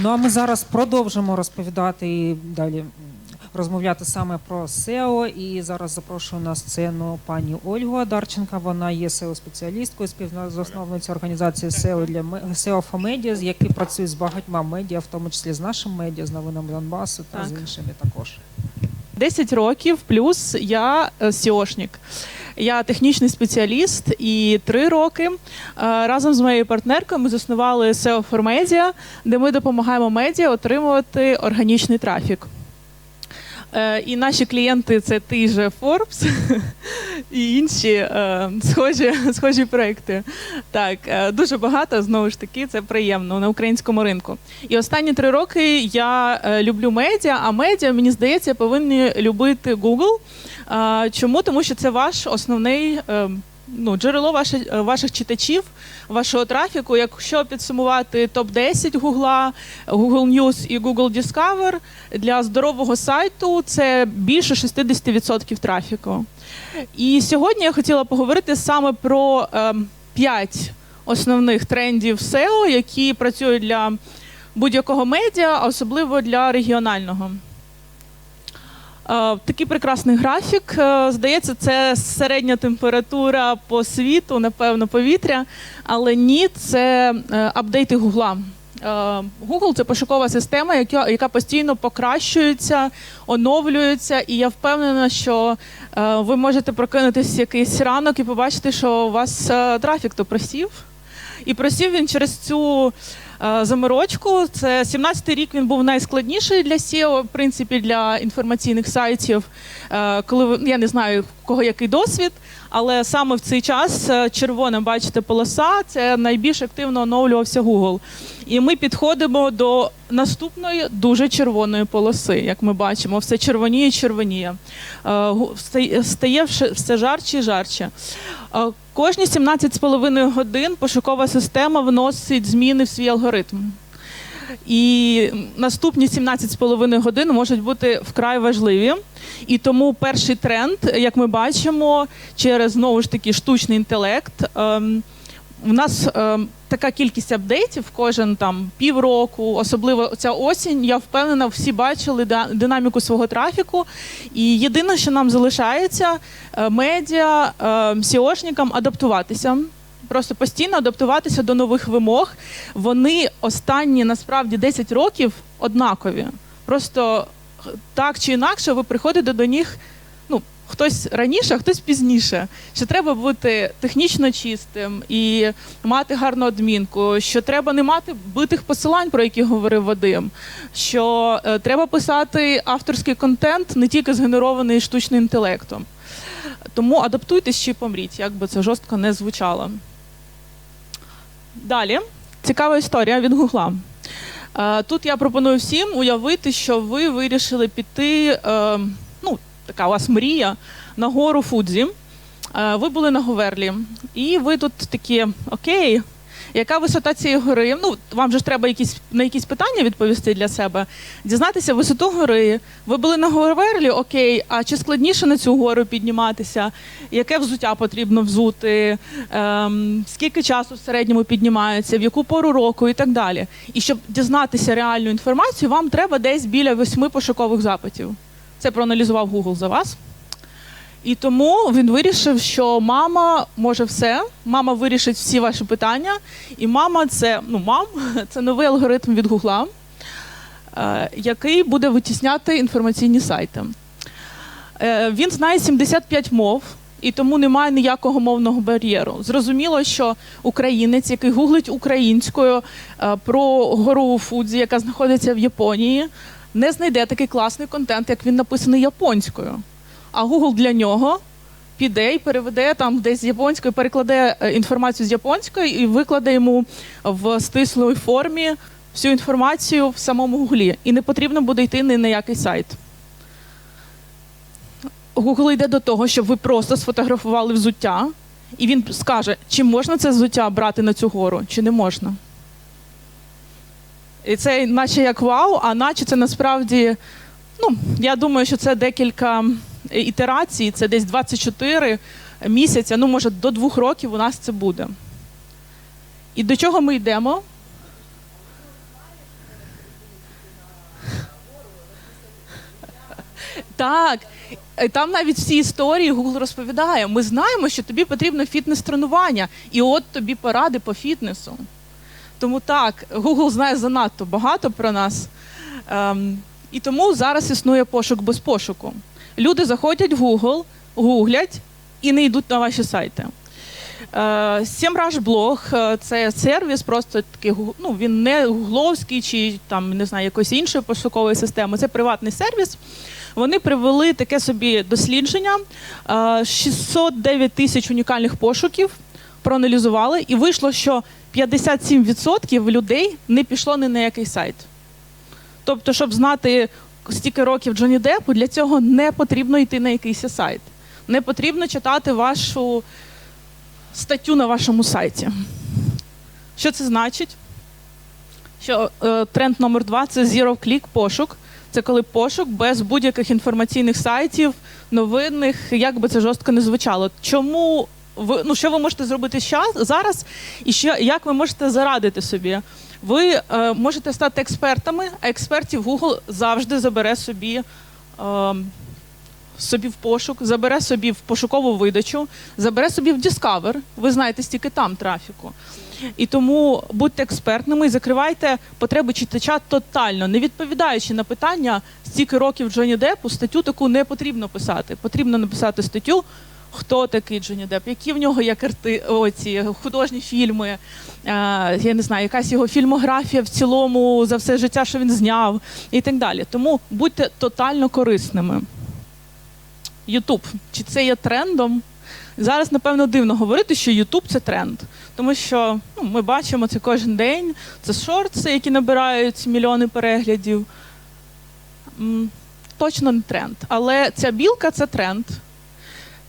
Ну а ми зараз продовжимо розповідати і далі розмовляти саме про SEO. І зараз запрошую на сцену пані Ольгу Адарченка. Вона є SEO-спеціалісткою, співзасновниця організації SEO для for Media, з який працює з багатьма медіа, в тому числі з нашим медіа, з новинами Донбасу та з іншими також. 10 років плюс я е, сіошник. Я технічний спеціаліст і три роки е, разом з моєю партнеркою ми заснували SEO for Media, де ми допомагаємо медіа отримувати органічний трафік. Е, І наші клієнти це той же Forbes і інші е, схожі, схожі проекти. Так, е, дуже багато, знову ж таки, це приємно на українському ринку. І останні три роки я люблю медіа, а медіа, мені здається, повинні любити Google. Чому? Тому що це ваш основний. Ну, джерело ваших, е, ваших читачів, вашого трафіку. Якщо підсумувати топ-10 Гугла, Google News і Google Discover для здорового сайту це більше 60% трафіку. І сьогодні я хотіла поговорити саме про е, 5 основних трендів SEO, які працюють для будь-якого медіа, особливо для регіонального. Е, Такий прекрасний графік. Е, Здається, це середня температура по світу, напевно, повітря. Але ні, це е, апдейти Гугла. Е, Google це пошукова система, яка, яка постійно покращується, оновлюється, і я впевнена, що е, ви можете прокинутися якийсь ранок і побачити, що у вас е, трафік то просів. І просів він через цю е, заморочку. Це 17-й рік він був найскладніший для SEO, в принципі, для інформаційних сайтів. Е, коли я не знаю, в кого який досвід, але саме в цей час е, червоним бачите полоса, це найбільш активно оновлювався Google. І ми підходимо до наступної дуже червоної полоси, як ми бачимо, все червоніє червоніє. Стає все жарче і жарче. Кожні 17,5 годин пошукова система вносить зміни в свій алгоритм. І наступні 17,5 годин можуть бути вкрай важливі. І тому перший тренд, як ми бачимо, через знову ж таки штучний інтелект. В У нас ем, така кількість апдейтів кожен там півроку, особливо ця осінь. Я впевнена, всі бачили динаміку свого трафіку. І єдине, що нам залишається, е, медіа, е, сіошникам адаптуватися. Просто постійно адаптуватися до нових вимог. Вони останні насправді 10 років однакові. Просто так чи інакше, ви приходите до них. Хтось раніше, а хтось пізніше. Що треба бути технічно чистим і мати гарну адмінку, що треба не мати битих посилань, про які говорив Вадим. Що е, треба писати авторський контент, не тільки згенерований штучним інтелектом. Тому адаптуйтесь чи помріть, як би це жорстко не звучало. Далі цікава історія від Гугла. Е, Тут я пропоную всім уявити, що ви вирішили піти. Така у вас мрія на гору Фудзі. Е, Ви були на Говерлі, і ви тут такі окей. Яка висота цієї гори? Ну, вам же ж треба якісь на якісь питання відповісти для себе. Дізнатися висоту гори. Ви були на Говерлі, окей. А чи складніше на цю гору підніматися? Яке взуття потрібно взути? Ем, скільки часу в середньому піднімається, в яку пору року і так далі. І щоб дізнатися реальну інформацію, вам треба десь біля восьми пошукових запитів. Це проаналізував Google за вас. І тому він вирішив, що мама може все, мама вирішить всі ваші питання. І мама це ну мам, це новий алгоритм від Гугла, е, який буде витісняти інформаційні сайти. Е, Він знає 75 мов. І тому немає ніякого мовного бар'єру. Зрозуміло, що українець, який гуглить українською е, про гору Фудзі, яка знаходиться в Японії, не знайде такий класний контент, як він написаний японською. А Google для нього піде і переведе там десь з японської, перекладе е, інформацію з японської і викладе йому в стислій формі всю інформацію в самому Гуглі. І не потрібно буде йти ні на який сайт. Google йде до того, щоб ви просто сфотографували взуття, і він скаже, чи можна це взуття брати на цю гору, чи не можна. І це наче як вау, а наче це насправді, ну, я думаю, що це декілька ітерацій, це десь 24 місяця, ну, може, до двох років у нас це буде. І до чого ми йдемо? Так. Там навіть всі історії Google розповідає. Ми знаємо, що тобі потрібно фітнес-тренування, і от тобі поради по фітнесу. Тому так, Google знає занадто багато про нас. Ем, і тому зараз існує пошук без пошуку. Люди заходять в Google, гуглять і не йдуть на ваші сайти. Е, блог це сервіс, просто такий ну, він не гугловський чи там не знаю якоїсь іншої пошукової системи. Це приватний сервіс. Вони привели таке собі дослідження: е, 609 тисяч унікальних пошуків проаналізували, і вийшло, що 57% людей не пішло ні на який сайт. Тобто, щоб знати стільки років Джонні Деппу, для цього не потрібно йти на якийсь сайт. Не потрібно читати вашу статтю на вашому сайті. Що це значить? Що е, тренд номер два це zero click пошук. Це коли пошук без будь-яких інформаційних сайтів, новинних, як би це жорстко не звучало. Чому ви ну що ви можете зробити щас, зараз, і що як ви можете зарадити собі? Ви е, можете стати експертами, а експертів Google завжди забере собі. Е, собі в пошук, забере собі в пошукову видачу, забере собі в Discover. Ви знаєте, стільки там трафіку. І тому будьте експертними і закривайте потреби читача тотально, не відповідаючи на питання стільки років Джонні Деппу, статтю таку не потрібно писати. Потрібно написати статтю. Хто такий Джонні Депп, які в нього є карти, оці художні фільми, е, я не знаю, якась його фільмографія в цілому за все життя, що він зняв, і так далі. Тому будьте тотально корисними. Ютуб, чи це є трендом? Зараз, напевно, дивно говорити, що Ютуб це тренд. Тому що ну, ми бачимо це кожен день. Це шортси, які набирають мільйони переглядів. Точно не тренд. Але ця білка це тренд.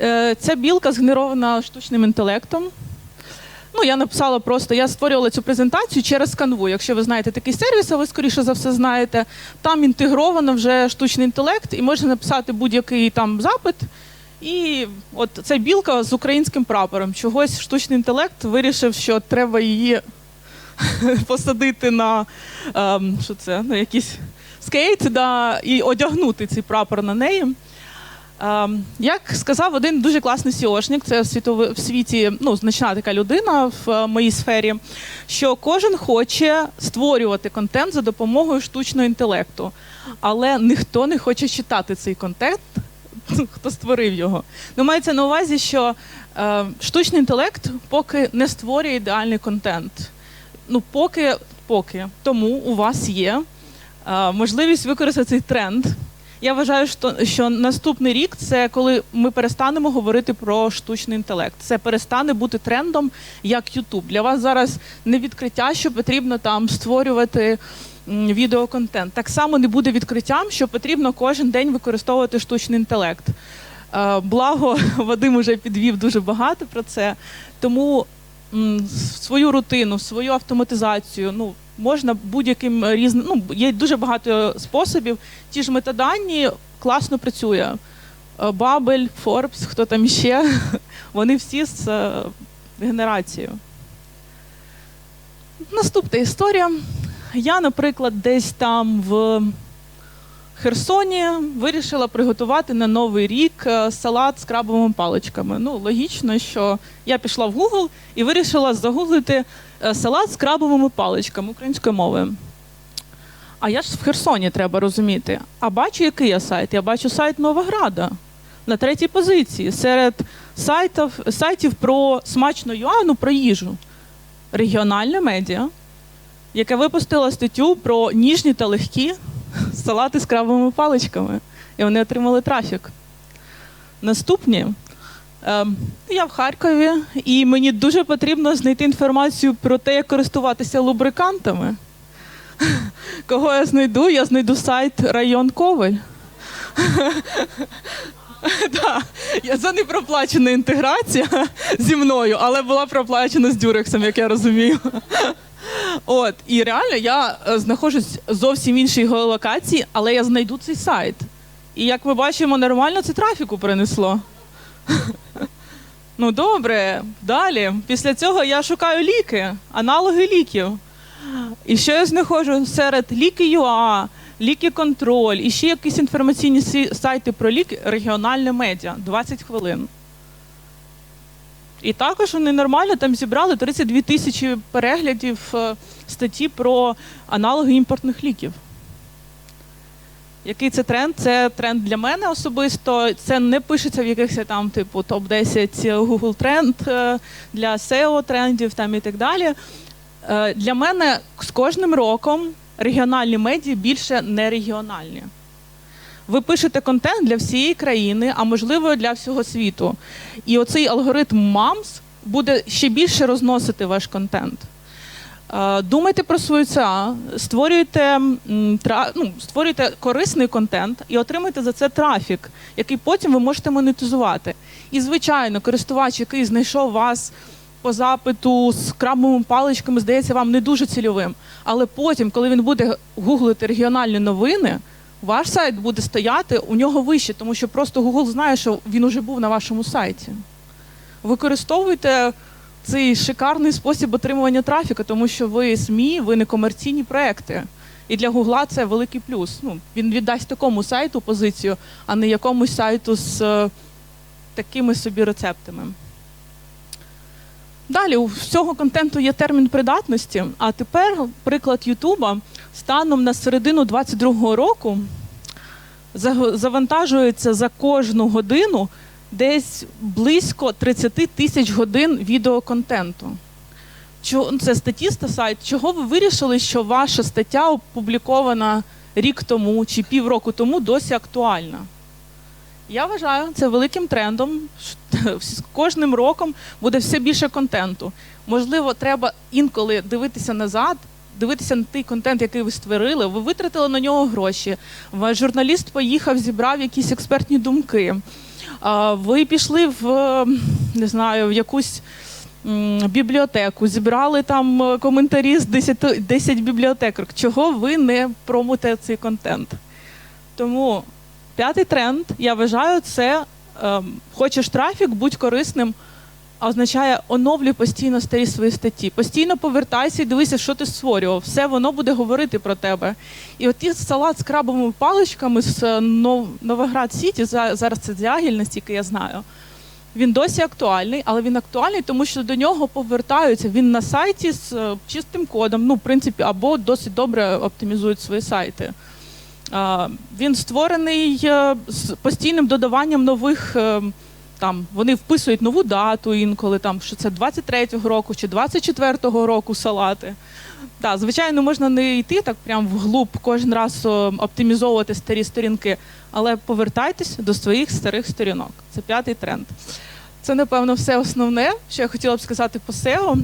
Е, Ця білка згенерована штучним інтелектом. Ну, я написала просто, я створювала цю презентацію через канву. Якщо ви знаєте такий сервіс, а ви скоріше за все знаєте, там інтегровано вже штучний інтелект, і можна написати будь-який там запит. І от ця білка з українським прапором. Чогось штучний інтелект вирішив, що треба її посадити на ем, що це, на якийсь скейт да, і одягнути цей прапор на неї. Ем, Як сказав один дуже класний сіошник, це в, світі ну, значна така людина в е, моїй сфері, що кожен хоче створювати контент за допомогою штучного інтелекту, але ніхто не хоче читати цей контент, хто створив його. Ну, мається на увазі, що е, штучний інтелект поки не створює ідеальний контент. Ну, поки, поки. Тому у вас є е, можливість використати цей тренд. Я вважаю, що, наступний рік це коли ми перестанемо говорити про штучний інтелект. Це перестане бути трендом як Ютуб. Для вас зараз не відкриття, що потрібно там створювати відеоконтент. Так само не буде відкриттям, що потрібно кожен день використовувати штучний інтелект. Е, Благо, Вадим вже підвів дуже багато про це. Тому свою рутину, свою автоматизацію, ну можна будь-яким різним. Ну є дуже багато способів. Ті ж метадані класно працює. Е, Бабель, Forbes, хто там ще, вони всі з е, генерацією. Наступна історія. Я, наприклад, десь там в Херсоні вирішила приготувати на Новий рік е, салат з крабовими паличками. Ну, логічно, що я пішла в Google і вирішила загуглити е, салат з крабовими паличками українською мовою. А я ж в Херсоні треба розуміти. А бачу, який я сайт? Я бачу сайт Новограда на третій позиції серед сайтів, сайтів про смачну юану про їжу. Регіональне медіа, яке випустило статтю про ніжні та легкі салати з крабовими паличками. І вони отримали трафік. Наступні. Ем, я в Харкові, і мені дуже потрібно знайти інформацію про те, як користуватися лубрикантами. Кого я знайду? Я знайду сайт Район Коваль. Да, я- проплачена інтеграція зі мною, але була проплачена з Дюрексом, як я розумію. От, і реально я е, знаходжусь зовсім в іншій геолокації, але я знайду цей сайт. І як ми бачимо, нормально це трафіку принесло. Ну добре, далі. Після цього я шукаю ліки, аналоги ліків. І що я знаходжу серед ліки ЮА, ліки контроль, і ще якісь інформаційні сайти про ліки, регіональне медіа, 20 хвилин. І також вони нормально там зібрали 32 тисячі переглядів е, статті про аналоги імпортних ліків. Який це тренд? Це тренд для мене особисто. Це не пишеться в якихось там, типу, топ-10 Google тренд е, для SEO трендів там і так далі. Е, Для мене з кожним роком регіональні медіа більше не регіональні. Ви пишете контент для всієї країни, а можливо для всього світу. І оцей алгоритм МАМС буде ще більше розносити ваш контент. Е, Думайте про свою ЦА, створюйте, ну, створюйте корисний контент і отримайте за це трафік, який потім ви можете монетизувати. І, звичайно, користувач, який знайшов вас по запиту з крабовими паличками, здається вам не дуже цільовим. Але потім, коли він буде гуглити регіональні новини, ваш сайт буде стояти у нього вище, тому що просто Google знає, що він уже був на вашому сайті. Використовуйте цей шикарний спосіб отримування трафіку, тому що ви СМІ, ви не комерційні проекти. І для Гугла це великий плюс. Ну, він віддасть такому сайту позицію, а не якомусь сайту з е, такими собі рецептами. Далі у всього контенту є термін придатності. А тепер приклад Ютуба станом на середину 22-го року завантажується за кожну годину десь близько 30 тисяч годин відеоконтенту. Це статіста сайт? Чого ви вирішили, що ваша стаття опублікована рік тому чи півроку тому досі актуальна? Я вважаю це великим трендом. З кожним роком буде все більше контенту. Можливо, треба інколи дивитися назад, дивитися на той контент, який ви створили. Ви витратили на нього гроші. Журналіст поїхав, зібрав якісь експертні думки. Ви пішли в не знаю, в якусь бібліотеку, зібрали там е, коментарі з 10, 10 бібліотекарок. Чого ви не промуте цей контент? Тому п'ятий тренд, я вважаю, це е, хочеш трафік, будь корисним, а означає оновлюй постійно старі свої статті. Постійно повертайся і дивися, що ти створював. Все воно буде говорити про тебе. І от ті салат з крабовими паличками з е, Нов- Новоград Сіті, зараз це Дягіль, настільки я знаю. Він досі актуальний, але він актуальний, тому що до нього повертаються. Він на сайті з е, чистим кодом, ну, в принципі, або досить добре оптимізують свої сайти. Він створений е, з постійним додаванням нових. е, Там вони вписують нову дату інколи, там що це 23-го року чи 24-го року салати. Так, звичайно, можна не йти так прям вглуб кожен раз оптимізовувати старі сторінки, але повертайтесь до своїх старих сторінок. Це п'ятий тренд. Це, напевно, все основне, що я хотіла б сказати по SEO.